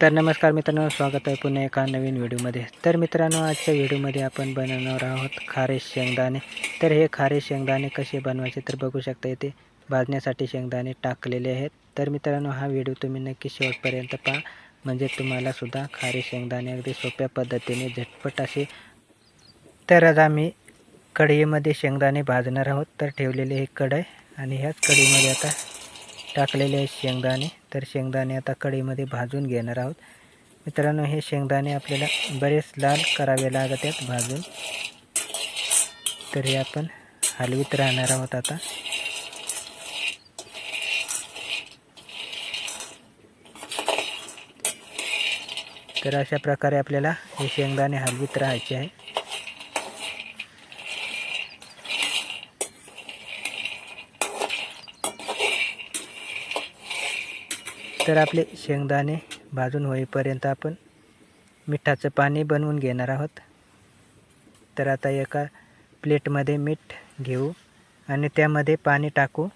तर नमस्कार मित्रांनो स्वागत आहे पुन्हा एका नवीन व्हिडिओमध्ये. तर मित्रांनो आजच्या व्हिडिओमध्ये आपण बनवणार आहोत खारे शेंगदाणे. तर हे खारे शेंगदाणे कसे बनवायचे तर बघू शकता इथे भाजण्यासाठी शेंगदाणे टाकलेले आहेत. तर मित्रांनो हा व्हिडिओ तुम्ही नक्की शेवटपर्यंत पहा. म्हणजे तुम्हाला सुद्धा खारे शेंगदाणे अगदी सोप्या पद्धतीने झटपट असे. तर आज आम्ही कढईमध्ये शेंगदाणे भाजणार आहोत. तर ठेवलेले हे कढई आणि ह्याच कढईमध्ये आता टाकलेले आहेत शेंगदाणे. तर शेंगदाणे आता कढईमध्ये भाजून घेणार आहोत. मित्रांनो हे शेंगदाणे आपल्याला बरेच लाल करावे लागत आहेत भाजून. तर हे आपण हलवीत राहणार आहोत आता. तर अशा प्रकारे आपल्याला हे शेंगदाणे हलवीत राहायचे आहे. तर आपले शेंगदाणे भाजून होईपर्यंत आपण मिठाचं पाणी बनवून घेणार आहोत. तर आता एका प्लेटमध्ये मीठ घेऊ आणि त्यामध्ये पाणी टाकू.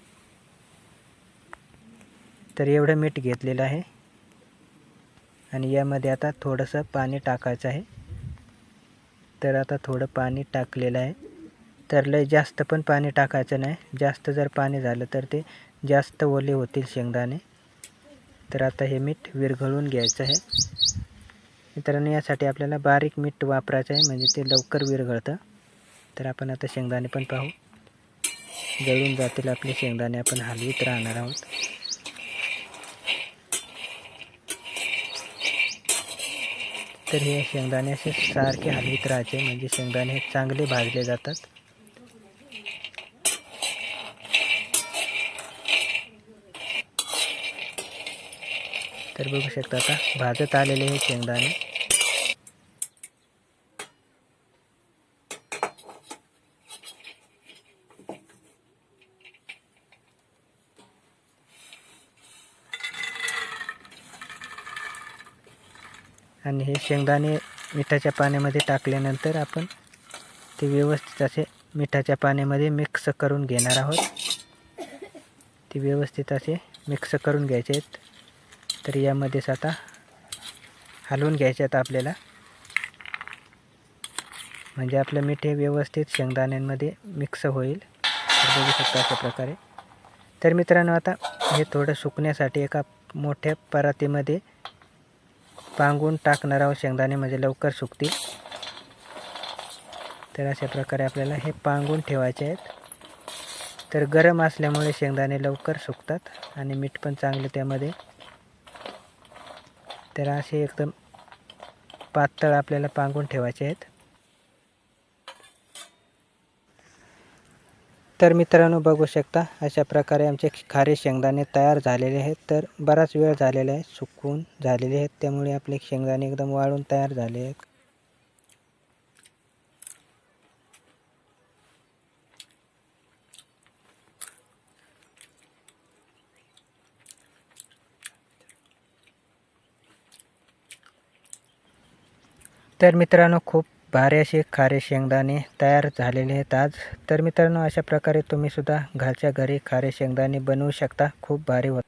तर एवढं मीठ घेतलेलं आहे. आणि यामध्ये आता थोडंसं पाणी टाकायचं आहे. तर आता थोडं पाणी टाकलेलं आहे. तर लय जास्त पण पाणी टाकायचं नाही. जास्त जर पाणी झालं तर ते जास्त ओले होतील शेंगदाणे. तर आता हे मीठ विरघळून घ्यायचं आहे. मित्रांनो यासाठी आपल्याला बारीक मीठ वापरायचं आहे म्हणजे ते लवकर विरघळतं. तर आपण आता शेंगदाणे पण पाहू. जळून जातील आपले शेंगदाणे आपण हलवीत राहणार आहोत. तर हे शेंगदाणे असे सारखे हलवीत राहायचे म्हणजे शेंगदाणे हे चांगले भाजले जातात. तर बघू शकता आता भाजत आलेले हे शेंगदाणे. आणि हे शेंगदाणे मिठाच्या पाण्यामध्ये टाकल्यानंतर आपण ते व्यवस्थित असे मिठाच्या पाण्यामध्ये मिक्स करून घेणार आहोत. ते व्यवस्थित असे मिक्स करून घ्यायचे आहेत. तर यामध्येच आता हलवून घ्यायचे आता आपल्याला. म्हणजे आपलं मीठ हे व्यवस्थित शेंगदाण्यांमध्ये मिक्स होईल. तर बघू शकता अशा प्रकारे. तर मित्रांनो आता हे थोडं सुकण्यासाठी एका मोठ्या परातीमध्ये पांगून टाकणार आहोत शेंगदाणे म्हणजे लवकर सुकतील. तर अशा प्रकारे आपल्याला हे पांगून ठेवायचे आहेत. तर गरम असल्यामुळे शेंगदाणे लवकर सुकतात आणि मीठ पण चांगलं त्यामध्ये तर असे एकदम पातळ आपल्याला पांगून ठेवायचे आहेत. तर मित्रांनो बघू शकता अशा प्रकारे आमचे खारे शेंगदाणे तयार झालेले आहेत. तर बराच वेळ झालेला आहे सुकून झालेले आहेत. त्यामुळे आपले शेंगदाणे एकदम वाळून तयार झाले आहेत. तर मित्रांनो खूप भारी असे खारे शेंगदाणे तयार झालेले आहेत आज. तर मित्रांनो अशा प्रकारे तुम्ही सुद्धा घरच्या घरी खारे शेंगदाणे बनवू शकता. खूप भारी होत